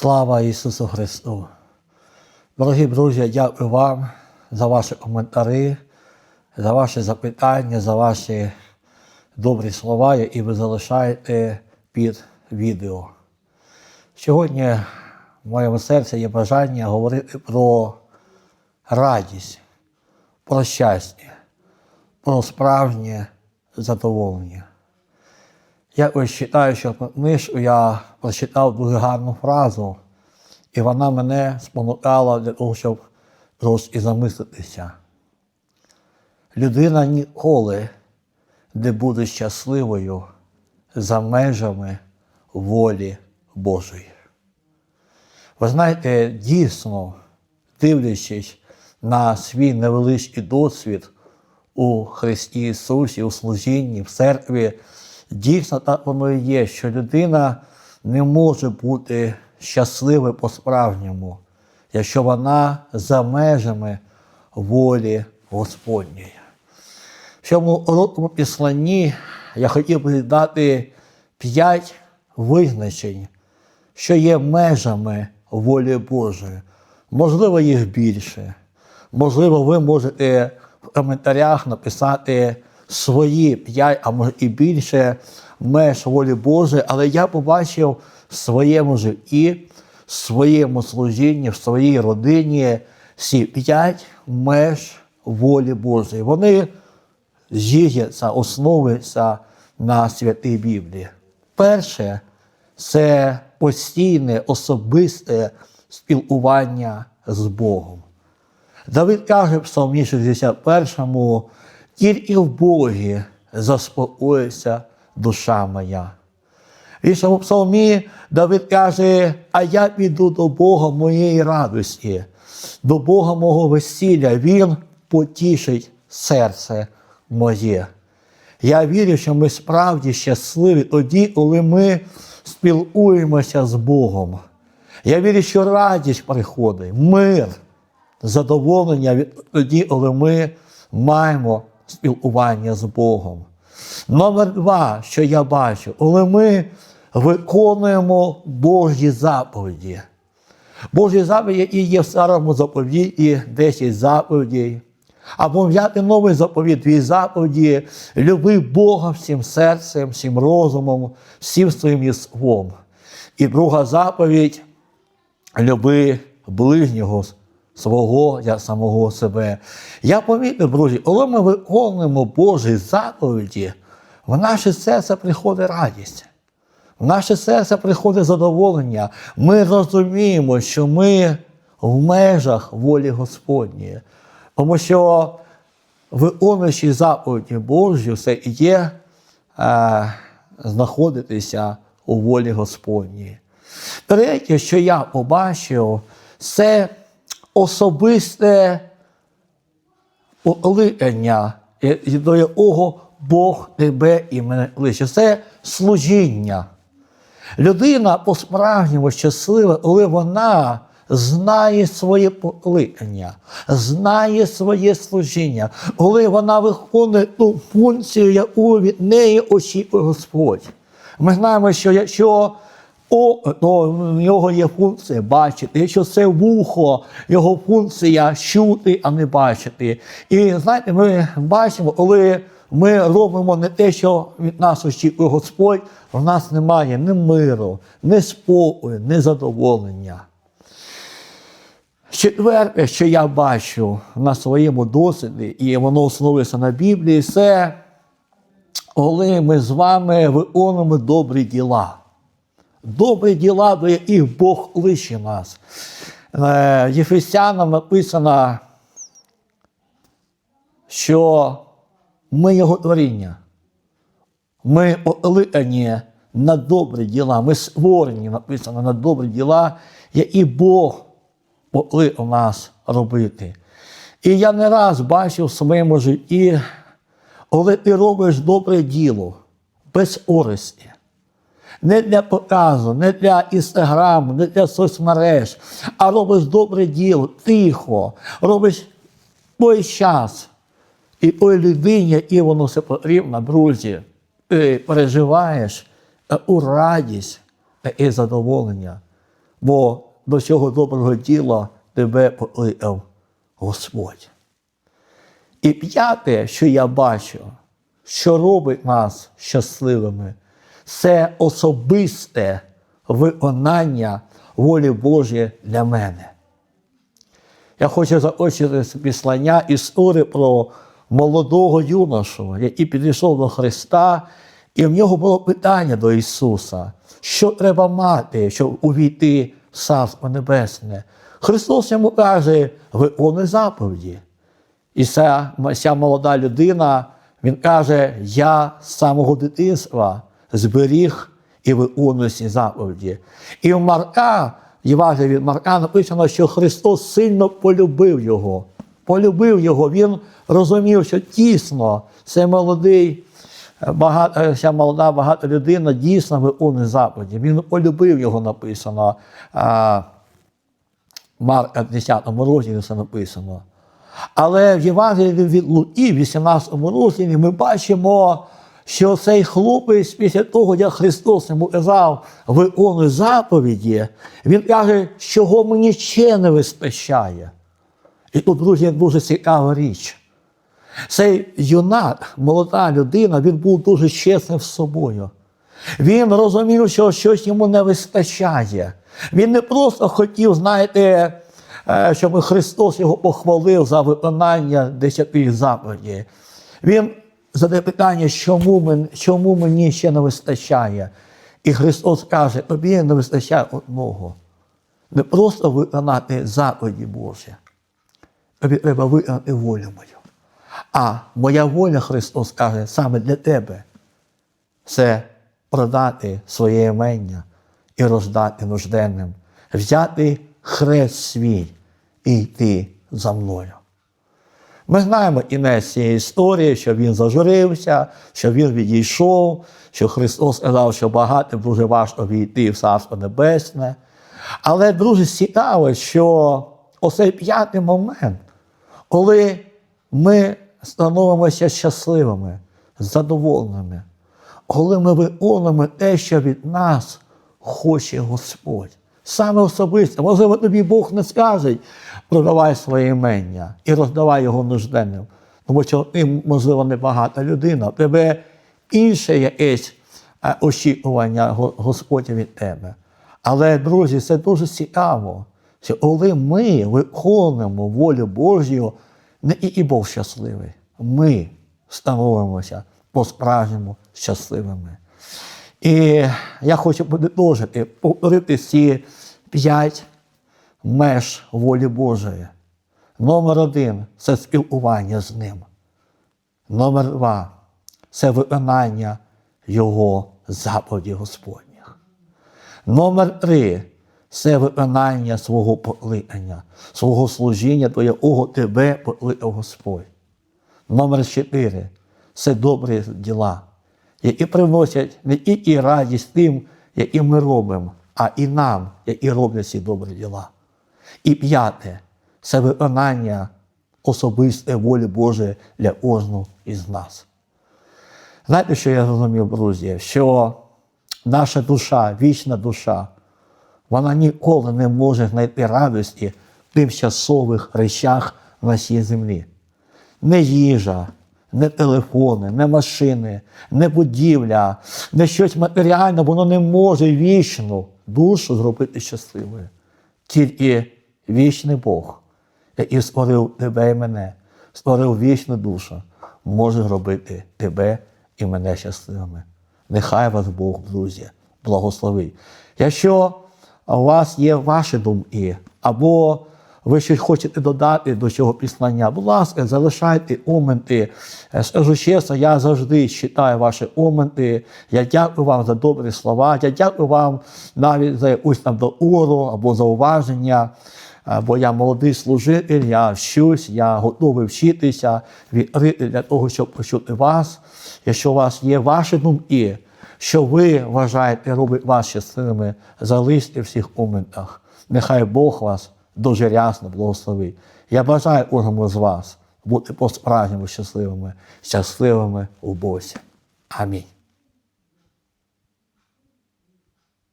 Слава Ісусу Христу! Дорогі друзі, дякую вам за ваші коментарі, за ваші запитання, за ваші добрі слова, які ви залишаєте під відео. Сьогодні в моєму серці є бажання говорити про радість, про щастя, про справжнє задоволення. Я ось вважаю, що книжку я прочитав дуже гарну фразу, і вона мене спонукала для того, щоб трошки замислитися. Людина ніколи не буде щасливою за межами волі Божої. Ви знаєте, дійсно, дивлячись на свій невеличкий досвід у Христі Ісусі, у служінні, в церкві, дійсно так воно і є, що людина не може бути щасливою по-справжньому, якщо вона за межами волі Господньої. В цьому уроковому післанні я хотів би дати п'ять визначень, що є межами волі Божої. Можливо, їх більше. Можливо, ви можете в коментарях написати свої п'ять, а може і більше меж волі Божої, але я побачив в своєму житті, в своєму служінні, в своїй родині всі п'ять меж волі Божої. Вони з'їдяться, основуються на святій Біблії. Перше це постійне особисте спілкування з Богом. Давид каже в Псалмі 61, тільки в Богі заспокоїться душа моя. В псалмі Давид каже, а я піду до Бога моєї радості, до Бога мого весілля, Він потішить серце моє. Я вірю, що ми справді щасливі тоді, коли ми спілкуємося з Богом. Я вірю, що радість приходить, мир, задоволення тоді, коли ми маємо спілкування з Богом. Номер два, що я бачу, коли ми виконуємо Божі заповіді. Божі заповіді, які є в старому заповіді, 10 заповідей. Або взяти новий заповідь, дві заповіді, люби Бога всім серцем, всім розумом, всім своїм єством. І друга заповідь люби ближнього свого як самого себе. Я помітив, друзі, коли ми виконуємо Божі заповіді, в наше серце приходить радість. В наше серце приходить задоволення. Ми розуміємо, що ми в межах волі Господньої. Тому що виконуючи заповіді Божі, це і є е, знаходитися у волі Господній. Третє, що я побачив, це особисте покликання, до якого Бог тебе і мене кличе. Це служіння. Людина по-справжньому щаслива, коли вона знає своє покликання, знає своє служіння, коли вона виконує ту функцію, яку від неї очікує Господь. Ми знаємо, що якщо о, то в нього є функція бачити, якщо це вухо, його функція чути, а не бачити. І знаєте, ми бачимо, коли ми робимо не те, що від нас очікує Господь, в нас немає ні миру, ні спокою, ні задоволення. Четверте, що я бачу на своєму досвіді, і воно основується на Біблії, це коли ми з вами виконуємо добрі діла. Добрі діла, до яких Бог кличе нас. Е, Єфесянам написано, що ми його творіння. Ми покликані на добрі діла, ми створені, написано на добрі діла, які Бог покликав нас робити. І я не раз бачив в своєму житті, коли ти робиш добре діло без користі. Не для показу, не для інстаграму, не для соцмереж, а робиш добре діло, тихо, робиш той час. І той людині, і воно все потрібно, друзі, переживаєш таку радість, таке задоволення. бо до цього доброго діла тебе покликав Господь. І п'яте, що я бачу, що робить нас щасливими, це особисте виконання волі Божої для мене. Я хочу заочити післання історії про молодого юношу, який підійшов до Христа, і в нього було питання до Ісуса, що треба мати, щоб увійти в Царство Небесне. Христос йому каже, виконуй заповіді. І ця, ця молода людина, він каже: Я з самого дитинства зберіг і виконую ці заповіді. І в Марка, Євангелії від Марка написано, що Христос сильно полюбив його. Полюбив його. Він розумів, що дійсно цей молодий, багато, ця молода багата людина дійсно виконує заповіді. Він полюбив його написано. Марка 10 розділі це написано. Але в Євангелії від Луки, в 18 розділі, ми бачимо, що цей хлопець, після того, як Христос йому казав, виконуй заповіді, він каже, чого мені ще не вистачає. І тут, друзі, дуже цікава річ. Цей юнак, молода людина, він був дуже чесним з собою. Він розумів, що щось йому не вистачає. Він не просто хотів, знаєте, е, щоб Христос його похвалив за виконання десяти заповідей. Він задає питання, чому, мен- чому мені ще не вистачає. І Христос каже, тобі не вистачає одного. Не просто виконати заповіді Божі. Тобі треба виконати волю мою. А моя воля, Христос каже, саме для тебе це продати своє імення і роздати нужденним, взяти хрест свій і йти за мною. Ми знаємо кінець цієї історії, що він зажурився, що він відійшов, що Христос сказав, що багатим дуже важко війти в Царство Небесне. Але дуже цікаво, що оцей п'ятий момент, коли ми становимося щасливими, задоволеними, коли ми виконуємо те, що від нас хоче Господь. Саме особисто, можливо, тобі Бог не скаже, продавай своє імення і роздавай його нужденним. Тому що ти, можливо, небагата людина, тебе інше якесь е, очікування Го- Господь від тебе. Але, друзі, це дуже цікаво, що коли ми виконуємо волю Божю, не і Бог щасливий, ми становимося по-справжньому щасливими. І я хочу подовжити, повторити ці п'ять меж волі Божої. Номер один це спілкування з ним. Номер два це виконання Його заповідей Господніх. Номер три це виконання свого покликання, свого служіння, до якого тебе покликав Господь. Номер чотири це добрі діла, які приносять не тільки радість тим, які ми робимо, а і нам, які роблять ці добрі діла. І п'яте це виконання особистої волі Божої для кожного із нас. Знаєте, що я зрозумів, друзі? Що наша душа, вічна душа, вона ніколи не може знайти радості в тимчасових речах на цій землі. Не їжа, не телефони, не машини, не будівля, не щось матеріальне, воно не може вічну душу зробити щасливою. Тільки вічний Бог, який створив тебе і мене, створив вічну душу, може зробити тебе і мене щасливими. Нехай вас Бог, друзі, благословить. Якщо у вас є ваші думки, або ви щось хочете додати до цього післання, будь ласка, залишайте коменти. Е, Скажу чесно, я завжди читаю ваші коменти. Я дякую вам за добрі слова. Я дякую вам навіть за якусь там доору або зауваження. Е, Бо я молодий служитель, я вчусь, я готовий вчитися, відкрити для того, щоб почути вас. Якщо у вас є ваші думки, що ви вважаєте робить вас щасливими, залиште в всіх коментах. Нехай Бог вас дуже рясно благословить. Я бажаю кожному з вас бути по-справжньому щасливими, щасливими у Босі. Амінь.